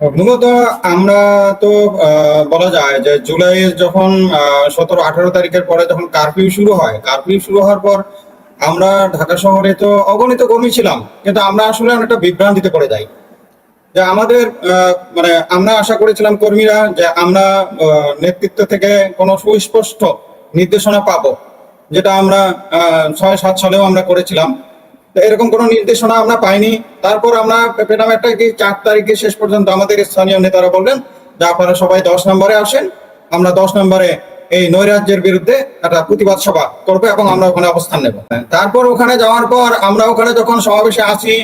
মূলত আমরা তো বলা যায় যে জুলাই যখন সতেরো, আঠারো তারিখের পরে যখন কারফিউ শুরু হয় কারফিউ শুরু হওয়ার পর আমরা ঢাকা শহরে তো অগণিত কর্মী ছিলাম, কিন্তু আমরা আসলে অনেকটা বিভ্রান্তিতে পড়ে যাই। যে আমাদের মানে আমরা আশা করেছিলাম কর্মীরা যে আমরা নেতৃত্ব থেকে কোনো সুস্পষ্ট নির্দেশনা পাবো, যেটা আমরা ছয়, সাত সালেও আমরা করেছিলাম। এরকম কোনো নির্দেশনা আমরা পাইনি। তারপর আমরা পেলাম একটা কি চার তারিখে শেষ পর্যন্ত আমাদের স্থানীয় নেতারা বললেন, যে আপনারা সবাই দশ নম্বরে আসেন, আমরা দশ নম্বরে এই নৈরাজ্যের বিরুদ্ধে একটা প্রতিবাদ সভা করব এবং আমরা ওখানে অবস্থান নেব। তারপর ওখানে যাওয়ার পর আমরা ওখানে যখন সমাবেশে আসি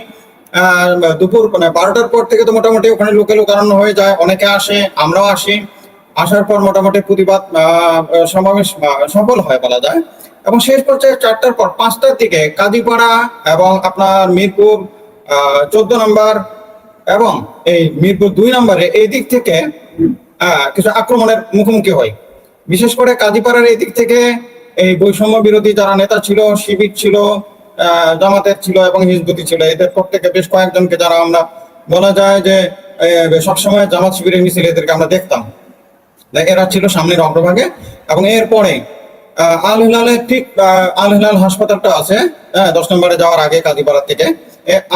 দুপুর মানে বারোটার পর থেকে তো মোটামুটি ওখানে লোকে লোকারণ্য হয়ে যায়, অনেকে আসে, আমরাও আসি। আসার পর মোটামুটি প্রতিবাদ সমাবেশ সফল হয় বলা যায়। এবং শেষ পর্যায়ে চারটার পর পাঁচটার দিকে কাজীপাড়া এবং আপনার মিরপুর চোদ্দ নম্বর এবং এই মিরপুর দুই নম্বরে এই দিক থেকে কিছু আক্রমণের মুখোমুখি হয়। বিশেষ করে কাজীপাড়ার এই দিক থেকে এই বৈষম্য বিরোধী যারা নেতা ছিল, শিবির ছিল জামাতের ছিল এবং হিজবুতি ছিল, এদের প্রত্যেকে বেশ কয়েকজনকে যারা আমরা বলা যায় যে সবসময় জামাত শিবিরের মিছিল এদেরকে আমরা দেখতাম। এরা ছিল সামনের অগ্রভাগে। এবং এরপরে আল হিলালের ঠিক আল হিলাল হাসপাতালটা আছে হ্যাঁ দশ নম্বরে যাওয়ার আগে কাজীপাড়া থেকে।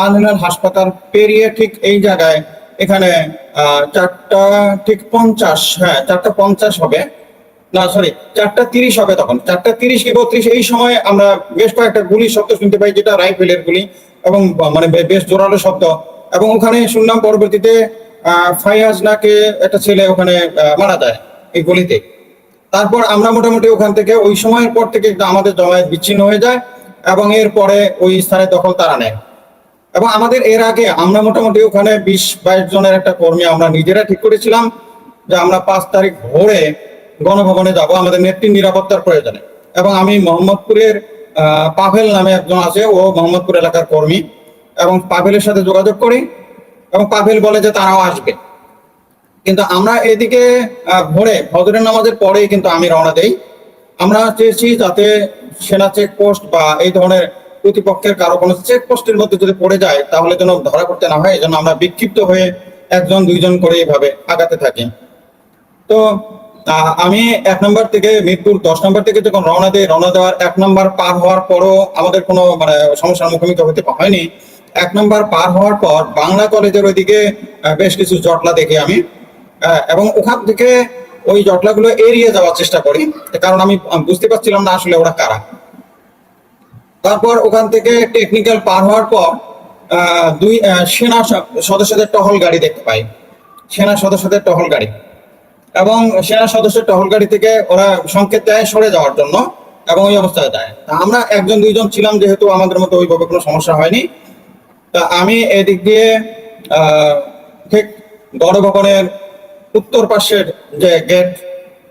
আল হিলাল হাসপাতাল পেরিয়ে ঠিক এই জায়গায় এখানে চারটা ঠিক পঞ্চাশ হ্যাঁ চারটা পঞ্চাশ হবে। না সরি চারটা তিরিশ হবে তখন। চারটা তিরিশ কি বত্রিশ, এই সময় আমরা বেশ কয়েকটা গুলি শব্দ শুনতে পাই, যেটা রাইফেলের গুলি এবং মানে বেশ জোরালো শব্দ। এবং ওখানে শুনলাম পরবর্তীতে আহ, ফাইয়াজ নাকে একটা ছেলে ওখানে মারা যায় এই গলিতে। তারপর আমরা মোটামুটি ওখান থেকে ওই সময়ের পর থেকে আমাদের জমায়েত বিচ্ছিন্ন হয়ে যায় এবং এরপরে ওই স্থানে দখল তারা নেয়। এবং আমাদের এর আগে আমরা মোটামুটি ওখানে বিশ বাইশ জনের একটা কর্মী আমরা নিজেরা ঠিক করেছিলাম যে আমরা পাঁচ তারিখ ভোরে গণভবনে যাব আমাদের নেত্রী নিরাপত্তার প্রয়োজনে। এবং আমি মোহাম্মদপুরের পাভেল নামে একজন আছে ও মোহাম্মদপুর এলাকার কর্মী। এবং পাভেলের সাথে যোগাযোগ করি। এবং পাভেল বলে যে তারাও আসবে। কিন্তু আমরা এদিকে ভোরে ফজরের নামাজের পরেই কিন্তু আমি রওনা দেই। আমরা চেয়েছি যাতে সেনা চেকপোস্ট বা এই ধরনের প্রতিপক্ষের কারও কোনো চেকপোস্টের মধ্যে যদি পড়ে যায়, তাহলে যেন ধরা করতে না হয় এই জন্য আমরা বিক্ষিপ্ত হয়ে একজন, দুইজন করে এইভাবে আগাতে থাকি। তো আমি এক নম্বর থেকে মিরপুর দশ নম্বর থেকে যখন রওনা দিই, রওনা দেওয়ার এক নম্বর পার হওয়ার পরও আমাদের কোনো মানে সমস্যার মুখোমুখি হতে হয়নি। এক নম্বর পার হওয়ার পর বাংলা কলেজের ওইদিকে বেশ কিছু জটলা দেখি আমি। এবং ওখান থেকে ওই জটলাগুলো এড়িয়ে যাওয়ার চেষ্টা করি, কারণ আমি বুঝতে পারছিলাম না আসলে ওরা কারা। তারপর ওখান থেকে টেকনিক্যাল পার হওয়ার পর দুই সেনা সদস্যদের টহল গাড়ি দেখতে পাই। সেনা সদস্যদের টহল গাড়ি। এবং সেনা সদস্যের টহল গাড়ি থেকে ওরা সংকেত দেয় সরে যাওয়ার জন্য, এবং ওই অবস্থায় দেয়। আমরা একজন দুইজন ছিলাম, যেহেতু আমাদের মতো ওইভাবে কোনো সমস্যা হয়নি। তা আমি এদিক দিয়ে ঠিক বড় ভবনের উত্তর পাশের যে গেট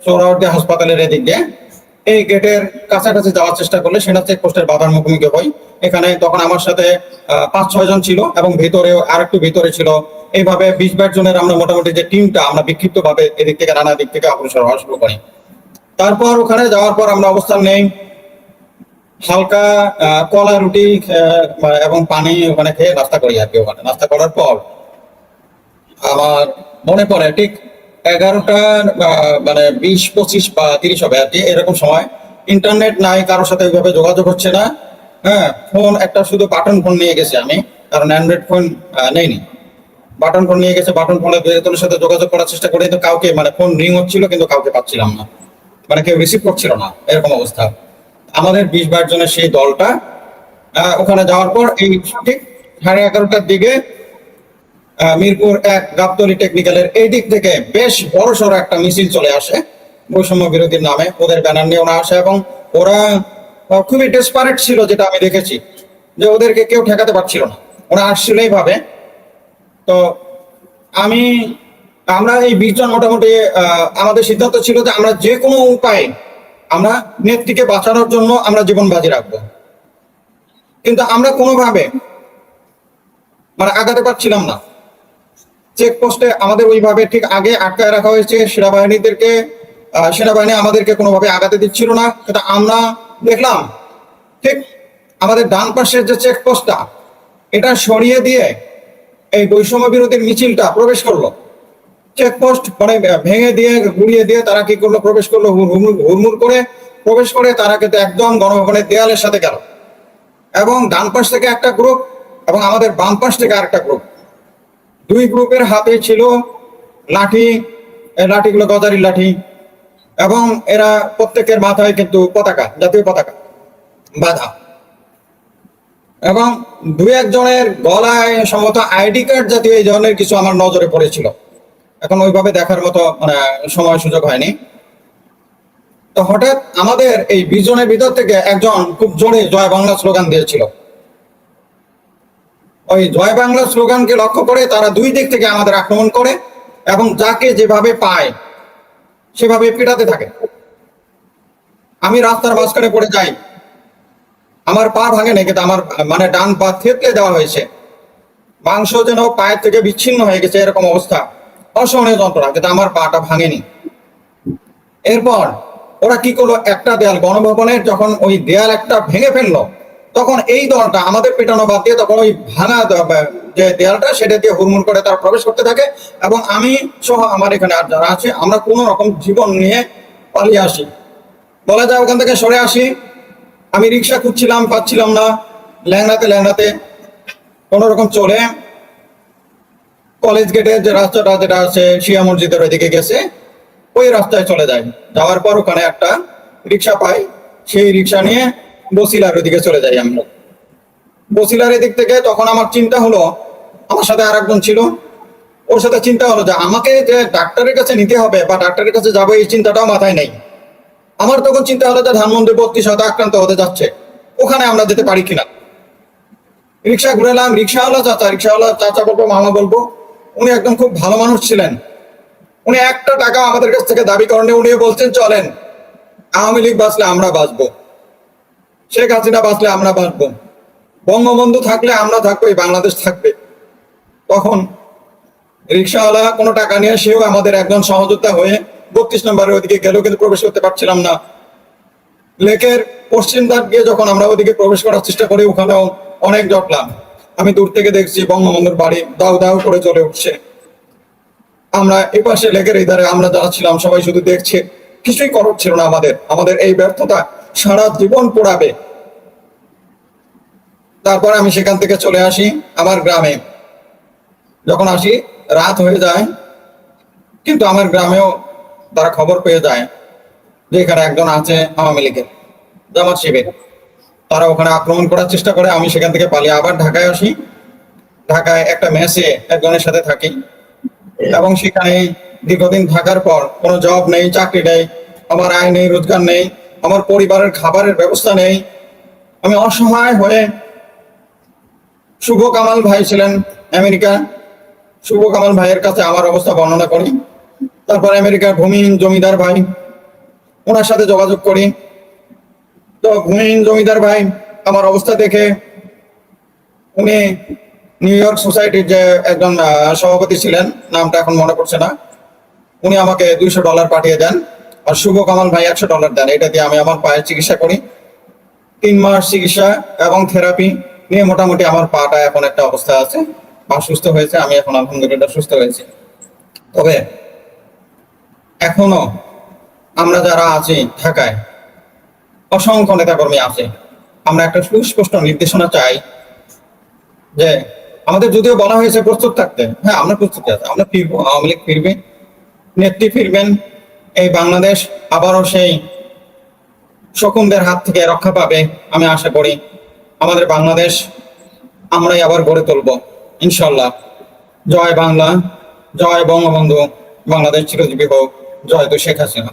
সোহরাওয়ার্দী হাসপাতালের এদিক দিয়ে, এই গেটের কাছাকাছি যাওয়ার চেষ্টা করলে সেনা চেকপোস্টের বাধার মুখোমুখি হই। এখানে তখন আমার সাথে পাঁচ, ছয় জন ছিল এবং ভিতরে আর একটু ভিতরে ছিল। এইভাবে বিশ, বাইশ জনের আমরা মোটামুটি যে টিমটা আমরা বিক্ষিপ্ত ভাবে এদিক থেকে নানা দিক থেকে অগ্রসর হওয়া শুরু করি। তারপর ওখানে যাওয়ার পর আমরা অবস্থান নেই। হালকা কলা, রুটি এবং পানি ওখানে খেয়ে নাস্তা করি আর কি ওখানে। নাস্তা করার পর আমার মনে পড়ে ঠিক এগারোটা মানে বিশ, পঁচিশ বা তিরিশ হবে আর কি, এরকম সময়। ইন্টারনেট নাই, কারোর সাথে ওইভাবে যোগাযোগ হচ্ছে না। হ্যাঁ ফোন, একটা শুধু বাটন ফোন নিয়ে গেছে আমি, কারণ অ্যান্ড্রয়েড ফোন নেইনি। বাটন ফোন নিয়ে গেছে, বাটন ফোনে একজনের সাথে যোগাযোগ করার চেষ্টা করে, কিন্তু কাউকে মানে ফোন রিং হচ্ছিল, কিন্তু কাউকে পাচ্ছিলাম না। মানে কেউ রিসিভ করছিল না, এরকম অবস্থা। আমাদের বিশ বাইশ জনের সেই দলটা ওখানে যাওয়ার পর এই ঠিক সাড়ে এগারোটার দিকে মিরপুর এক গাবতলি টেকনিক্যালের এই দিক থেকে বেশ বড় সড়ো একটা মিছিল চলে আসে, বৈষম্য বিরোধীর নামে। ওদের ব্যানার নিয়ে ওরা আসে এবং ওরা খুবই ডেসপারেট ছিল, যেটা আমি দেখেছি, যে ওদেরকে কেউ ঠেকাতে পারছিল না। ওরা আসছিল এইভাবে। তো আমি, আমরা এই বিশজন মোটামুটি আমাদের সিদ্ধান্ত ছিল যে আমরা যে কোনো উপায়ে আমরা নেত্রীকে বাঁচানোর জন্য আমরা জীবন বাজি রাখব। কিন্তু আমরা কোনোভাবে মানে আগাতে পারছিলাম না। চেকপোস্টে আমাদের ওইভাবে ঠিক আগে আটকায় রাখা হয়েছে, সেনাবাহিনীদেরকে সেনাবাহিনী আমাদেরকে কোনোভাবে আগাতে দিচ্ছিল না। কিন্তু আমরা দেখলাম। ঠিক আমাদের ডান পাশের যে চেকপোস্টটা, এটা সরিয়ে দিয়ে এই বৈষম্য বিরোধীর মিছিলটা প্রবেশ করল। চেকপোস্ট মানে ভেঙে দিয়ে, গুড়িয়ে দিয়ে তারা কি করল? প্রবেশ করল হুড়মুড় করে। প্রবেশ করে তারা কিন্তু একদম গণভবনের দেয়ালের সাথে গেল। এবং ডান পাশ থেকে একটা গ্রুপ এবং আমাদের বাম পাশ থেকে আরেকটা গ্রুপ দুই গ্রুপের হাতে ছিল লাঠি লাঠিগুলো গজারির লাঠি। এবং এরা প্রত্যেকের মাথায় কিন্তু পতাকা, জাতীয় পতাকা বাধা। এবং দুই একজনের গলায় সম্ভবত আইডি কার্ড জাতীয় এই ধরনের কিছু আমার নজরে পড়েছিল। এখন ওইভাবে দেখার মতো মানে সময় সুযোগ হয়নি। তো হঠাৎ আমাদের এই বিজনের ভিতর থেকে একজন খুব জোরে জয় বাংলা স্লোগান দিয়েছিল। ওই জয় বাংলা স্লোগানকে লক্ষ্য করে তারা দুই দিক থেকে আমাদের আক্রমণ করে এবং যাকে যেভাবে পায়, সেভাবে পিটাতে থাকে। আমি রাস্তার মাঝখানে পড়ে যাই। আমার পা ভাঙে নাই, কিন্তু আমার মানে ডান পা থেতলে দেওয়া হয়েছে। মাংস যেন পায়ের থেকে বিচ্ছিন্ন হয়ে গেছে, এরকম অবস্থা। অসহনীয় যন্ত্রণা, কিন্তু আমার পাটা ভাঙেনি। এরপর ওরা কি করল? একটা দেয়াল গণভবনের যখন ওই দেয়াল একটা ভেঙে ফেলল, তখন এই দলটা আমাদের পেটানো বাদ দিয়ে তখন ওই ভাঙা যে দেয়ালটা, সেটা দিয়ে হুড়মুড় করে তারা প্রবেশ করতে থাকে এবং আমি সহ আমার এখানে আর যারা আছে, আমরা কোনো রকম জীবন নিয়ে পালিয়ে আসি। বলা যায় ওখান থেকে সরে আসি। আমি রিক্সা খুঁজছিলাম, পাচ্ছিলাম না। ল্যাংড়াতে ল্যাংড়াতে কোনো রকম চলে কলেজ গেটের যে রাস্তাটা যেটা আছে, শিয়া মসজিদের ওইদিকে গেছে, ওই রাস্তায় চলে যায়। যাওয়ার পর ওখানে একটা রিক্সা পাই, সেই রিক্সা নিয়ে বসিলার ওইদিকে চলে যাই আমরা। বসিলার এদিক থেকে তখন আমার চিন্তা হলো, আমার সাথে আর একজন ছিল। ওর সাথে চিন্তা হলো যে আমাকে যে ডাক্তারের কাছে নিতে হবে বা ডাক্তারের কাছে যাব, এই চিন্তাটাও মাথায় নেই। আমার তখন চিন্তা হলো যে ধানমন্ডি বত্রিশ হয়তো আক্রান্ত হতে যাচ্ছে, ওখানে আমরা যেতে পারি কিনা? রিক্সা ঘুরেলাম, রিক্সাওয়ালা চাচা রিক্সাওয়ালা চাচা বলব, মামা বলব উনি একদম খুব ভালো মানুষ ছিলেন। উনি একটা টাকা আমাদের কাছ থেকে দাবি করেন উনি বলছেন, চলেন, আওয়ামী লীগ বাঁচলে আমরা বাঁচবো। শেখ হাসিনা বাঁচলে আমরা বাঁচবো। বঙ্গবন্ধু থাকলে আমরা থাকব, এই বাংলাদেশ থাকবে। তখন রিক্সাওয়ালা কোনো টাকা নিয়ে সেও আমাদের একজন সহযোদ্ধা হয়ে বত্রিশ নম্বরের ওদিকে গেলেও কিন্তু প্রবেশ করতে পারছিলাম না। লেকের পশ্চিম দ্বার গিয়ে যখন আমরা ওদিকে প্রবেশ করার চেষ্টা করি, ওখানেও অনেক জটলাম আমি দূর থেকে দেখছি বঙ্গবন্ধুর বাড়ি দাউ দাউ করে চলে উঠছে। আমরা এই পাশে লেকের এই আমরা যারা ছিলাম, সবাই শুধু দেখছে। কিছুই করার ছিল না আমাদের। আমাদের এই ব্যর্থতা সারা জীবন পোড়াবে। তারপর আমি সেখান থেকে চলে আসি আমার গ্রামে। যখন আসি, রাত হয়ে যায়, কিন্তু আমার গ্রামেও তারা খবর পেয়ে যায় যে এখানে একজন আছে আওয়ামী লীগের, জামাত শিবির। তারা ওখানে আক্রমণ করার চেষ্টা করে, আমি সেখান থেকে পালিয়ে আবার ঢাকায় আসি। ঢাকায় একটা ম্যাচে একজনের সাথে থাকি এবং সেখানে দীর্ঘদিন থাকার পর কোনো জব নেই, চাকরি নেই, আমার আয় নেই, রোজগার নেই, আমার পরিবারের খাবারের ব্যবস্থা নেই। আমি অসহায় হয়ে শুভ কামাল ভাই ছিলেন আমেরিকা। শুভ কামাল ভাইয়ের কাছে আমার অবস্থা বর্ণনা করি। তারপর আমেরিকার ভূমিহীন জমিদার ভাই, ওনার সাথে যোগাযোগ করি। তো ভূমিহীন জমিদার ভাই, আমার অবস্থা দেখে উনি নিউ ইয়র্ক সোসাইটির যে একজন সভাপতি ছিলেন, নামটা এখন মনে পড়ছে না। উনি আমাকে দুইশো ডলার পাঠিয়ে দেন আর শুভ কামাল ভাই একশো ডলার দেন। এটা দিয়ে আমি আমার পায়ের চিকিৎসা করি। তিন মাস চিকিৎসা এবং থেরাপি নিয়ে মোটামুটি আমার পাটা এখন একটা অবস্থা আছে। পা সুস্থ হয়েছে, আমি এখন আলহামদুলিল্লাহ সুস্থ হয়েছি। তবে এখনও আমরা যারা আছি ঢাকায় অসংখ্য নেতাকর্মী আছে। আমরা একটা সুস্পষ্ট নির্দেশনা চাই যে আমাদের যদিও বলা হয়েছে প্রস্তুত থাকতে হ্যাঁ আমরা প্রস্তুত আছি, আমরা ফিরবো, আওয়ামী লীগ ফিরবে, নেত্রী ফিরবেন, এই বাংলাদেশ আবারও সেই শকুনদের হাত থেকে রক্ষা পাবে, আমি আশা করি। আমাদের বাংলাদেশ আমরাই আবার গড়ে তুলব ইনশাল্লাহ জয় বাংলা, জয় বঙ্গবন্ধু, বাংলাদেশ চিরজীবী হোক, জয় তো শেখ হাসিনা।